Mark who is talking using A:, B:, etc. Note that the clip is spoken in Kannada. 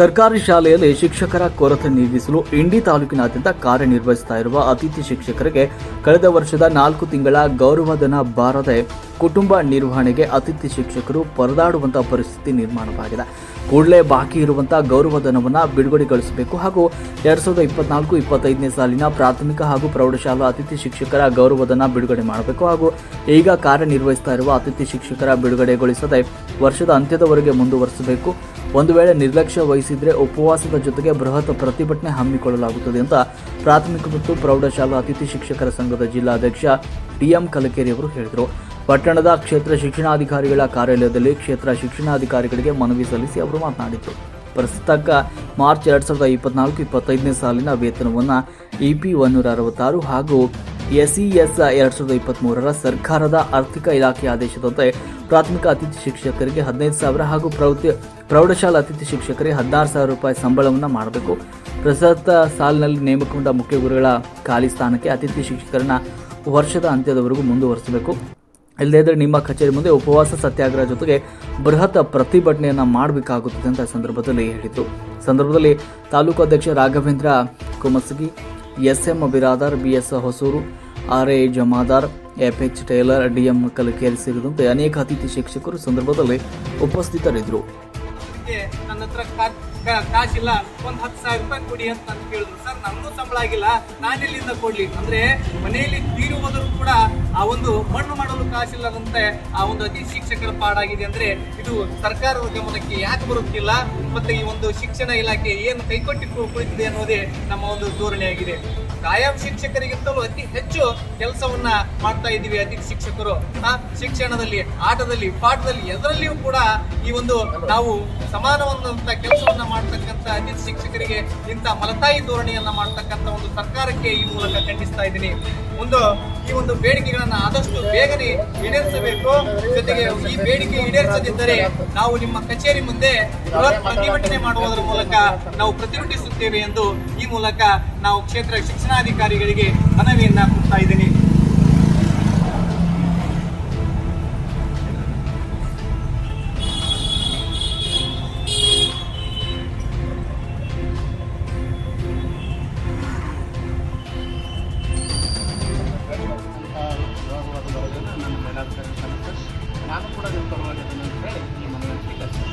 A: ಸರ್ಕಾರಿ ಶಾಲೆಯಲ್ಲಿ ಶಿಕ್ಷಕರ ಕೊರತೆ ನೀಗಿಸಲು ಇಂಡಿ ತಾಲೂಕಿನಾದ್ಯಂತ ಕಾರ್ಯನಿರ್ವಹಿಸ್ತಾ ಇರುವ ಅತಿಥಿ ಶಿಕ್ಷಕರಿಗೆ ಕಳೆದ ವರ್ಷದ ನಾಲ್ಕು ತಿಂಗಳ ಗೌರವಧನ ಬಾರದೆ ಕುಟುಂಬ ನಿರ್ವಹಣೆಗೆ ಅತಿಥಿ ಶಿಕ್ಷಕರು ಪರದಾಡುವಂತಹ ಪರಿಸ್ಥಿತಿ ನಿರ್ಮಾಣವಾಗಿದೆ. ಕೂಡಲೇ ಬಾಕಿ ಇರುವಂತಹ ಗೌರವಧನವನ್ನು ಬಿಡುಗಡೆಗೊಳಿಸಬೇಕು ಹಾಗೂ ಎರಡ್ ಸಾವಿರದ ಇಪ್ಪತ್ನಾಲ್ಕು ಇಪ್ಪತ್ತೈದನೇ ಸಾಲಿನ ಪ್ರಾಥಮಿಕ ಹಾಗೂ ಪ್ರೌಢಶಾಲಾ ಅತಿಥಿ ಶಿಕ್ಷಕರ ಗೌರವಧನ ಬಿಡುಗಡೆ ಮಾಡಬೇಕು ಹಾಗೂ ಈಗ ಕಾರ್ಯನಿರ್ವಹಿಸ್ತಾ ಇರುವ ಅತಿಥಿ ಶಿಕ್ಷಕರ ಬಿಡುಗಡೆಗೊಳಿಸದೆ ವರ್ಷದ ಅಂತ್ಯದವರೆಗೆ ಮುಂದುವರಿಸಬೇಕು. ಒಂದು ವೇಳೆ ನಿರ್ಲಕ್ಷ್ಯ ವಹಿಸಿದರೆ ಉಪವಾಸದ ಜೊತೆಗೆ ಬೃಹತ್ ಪ್ರತಿಭಟನೆ ಹಮ್ಮಿಕೊಳ್ಳಲಾಗುತ್ತದೆ ಅಂತ ಪ್ರಾಥಮಿಕ ಮತ್ತು ಪ್ರೌಢಶಾಲಾ ಅತಿಥಿ ಶಿಕ್ಷಕರ ಸಂಘದ ಜಿಲ್ಲಾಧ್ಯಕ್ಷ ಟಿಎಂ ಕಲಕೇರಿ ಅವರು ಹೇಳಿದರು. ಪಟ್ಟಣದ ಕ್ಷೇತ್ರ ಶಿಕ್ಷಣಾಧಿಕಾರಿಗಳ ಕಾರ್ಯಾಲಯದಲ್ಲಿ ಕ್ಷೇತ್ರ ಶಿಕ್ಷಣಾಧಿಕಾರಿಗಳಿಗೆ ಮನವಿ ಸಲ್ಲಿಸಿ ಅವರು ಮಾತನಾಡಿದರು. ಪ್ರಸ್ತುತಕ್ಕ ಮಾರ್ಚ್ ಎರಡ್ ಸಾವಿರದ ಇಪ್ಪತ್ನಾಲ್ಕು ಇಪ್ಪತ್ತೈದನೇ ಸಾಲಿನ ವೇತನವನ್ನು ಇಪಿ ಒನ್ನೂರ ಅರವತ್ತಾರು ಹಾಗೂ ಎಸ್ಇಎಸ್ ಎರಡ್ ಸಾವಿರದ ಇಪ್ಪತ್ತ್ಮೂರರ ಸರ್ಕಾರದ ಆರ್ಥಿಕ ಇಲಾಖೆ ಆದೇಶದಂತೆ ಪ್ರಾಥಮಿಕ ಅತಿಥಿ ಶಿಕ್ಷಕರಿಗೆ ಹದಿನೈದು ಸಾವಿರ ಹಾಗೂ ಪ್ರವೃತ್ತಿ ಪ್ರೌಢಶಾಲಾ ಅತಿಥಿ ಶಿಕ್ಷಕರಿಗೆ ಹದಿನಾರು ಸಾವಿರ ರೂಪಾಯಿ ಸಂಬಳವನ್ನು ಮಾಡಬೇಕು. ಪ್ರಸಕ್ತ ಸಾಲಿನಲ್ಲಿ ನೇಮಕಗೊಂಡ ಮುಖ್ಯ ಗುರುಗಳ ಖಾಲಿ ಸ್ಥಾನಕ್ಕೆ ಅತಿಥಿ ಶಿಕ್ಷಕರನ್ನ ವರ್ಷದ ಅಂತ್ಯದವರೆಗೂ ಮುಂದುವರಿಸಬೇಕು. ಇಲ್ಲದೇ ನಿಮ್ಮ ಕಚೇರಿ ಮುಂದೆ ಉಪವಾಸ ಸತ್ಯಾಗ್ರಹ ಜೊತೆಗೆ ಬೃಹತ್ ಪ್ರತಿಭಟನೆಯನ್ನ ಮಾಡಬೇಕಾಗುತ್ತದೆ ಅಂತ ಸಂದರ್ಭದಲ್ಲಿ ಹೇಳಿತು ಸಂದರ್ಭದಲ್ಲಿ ತಾಲೂಕು ಅಧ್ಯಕ್ಷ Raghavendra Kumasagi S M Biradar B S Hosur R A Jamadar F H Tailor, DM Kalakeri ಸೇರಿದಂತೆ ಅನೇಕ ಅತಿಥಿ ಶಿಕ್ಷಕರು ಸಂದರ್ಭದಲ್ಲಿ ಉಪಸ್ಥಿತರಿದ್ದರು.
B: ನನ್ನ ಹತ್ರ ಕಾಸಿಲ್ಲ. ಒಂದ್ ಹತ್ತು ಸಾವಿರ ರೂಪಾಯಿ ಕೊಡಿ ಅಂತ ಕೇಳಿದ್ರು ಸರ್ ನನ್ನೂ ಸಂಬಳ ಆಗಿಲ್ಲ. ನಾನೆಲ್ಲಿಂದ ಕೊಡ್ಲಿ? ಅಂದ್ರೆ ಮನೆಯಲ್ಲಿ ತೀರು ಹೋದರೂ ಕೂಡ ಆ ಒಂದು ಮಣ್ಣು ಮಾಡಲು ಕಾಸಿಲ್ಲದಂತೆ ಆ ಒಂದು ಅತಿ ಶಿಕ್ಷಕರ ಪಾಡಾಗಿದೆ ಅಂದ್ರೆ ಇದು ಸರ್ಕಾರದ ಗಮನಕ್ಕೆ ಯಾಕೆ ಬರುತ್ತಿಲ್ಲ ಮತ್ತೆ ಈ ಒಂದು ಶಿಕ್ಷಣ ಇಲಾಖೆ ಏನು ಕೈಕೊಟ್ಟಿಟ್ಟು ಕುಳಿತಿದೆ ಅನ್ನೋದೇ ನಮ್ಮ ಒಂದು ಧೋರಣೆಯಾಗಿದೆ ಕಾಯಂ ಶಿಕ್ಷಕರಿಗಿಂತಲೂ ಅತಿ ಹೆಚ್ಚು ಕೆಲಸವನ್ನ ಮಾಡ್ತಾ ಇದ್ದೀವಿ ಅತಿಥಿ ಶಿಕ್ಷಕರು. ಆ ಶಿಕ್ಷಣದಲ್ಲಿ, ಆಟದಲ್ಲಿ, ಪಾಠದಲ್ಲಿ ಎಲ್ಲರಲ್ಲಿಯೂ ಕೂಡ ಈ ಒಂದು ನಾವು ಸಮಾನವಾದಂತ ಕೆಲಸವನ್ನ ಮಾಡ್ತಕ್ಕಂಥ ಅತಿಥಿ ಶಿಕ್ಷಕರಿಗೆ ಇಂಥ ಮಲತಾಯಿ ಧೋರಣೆಯನ್ನ ಮಾಡ್ತಕ್ಕಂಥ ಒಂದು ಸರ್ಕಾರಕ್ಕೆ ಈ ಮೂಲಕ ಖಂಡಿಸ್ತಾ ಇದ್ದೀನಿ. ಒಂದು ಈ ಒಂದು ಬೇಡಿಕೆಗಳನ್ನ ಆದಷ್ಟು ಬೇಗನೆ ಈಡೇರಿಸಬೇಕು. ಜೊತೆಗೆ ಈ ಬೇಡಿಕೆ ಈಡೇರಿಸದಿದ್ದರೆ ನಾವು ನಿಮ್ಮ ಕಚೇರಿ ಮುಂದೆ ಬೃಹತ್ ಪ್ರತಿಭಟನೆ ಮಾಡುವುದರ ಮೂಲಕ ನಾವು ಪ್ರತಿಭಟಿಸುತ್ತೇವೆ ಎಂದು ಈ ಮೂಲಕ ನಾವು ಕ್ಷೇತ್ರ ಶಿಕ್ಷಣಾಧಿಕಾರಿಗಳಿಗೆ ಮನವಿಯನ್ನ ಕೊಡ್ತಾ ಇದ್ದೀನಿ. ಸಮಸ್ಯೆ ನಾನು ಕೂಡ ನಿಮ್ಮ ಪರವಾಗಿ ಅದನ್ನು ಹೇಳಿ ಈ ಮನೆಯಲ್ಲಿ ಸ್ವೀಕರಿಸ್ತೀನಿ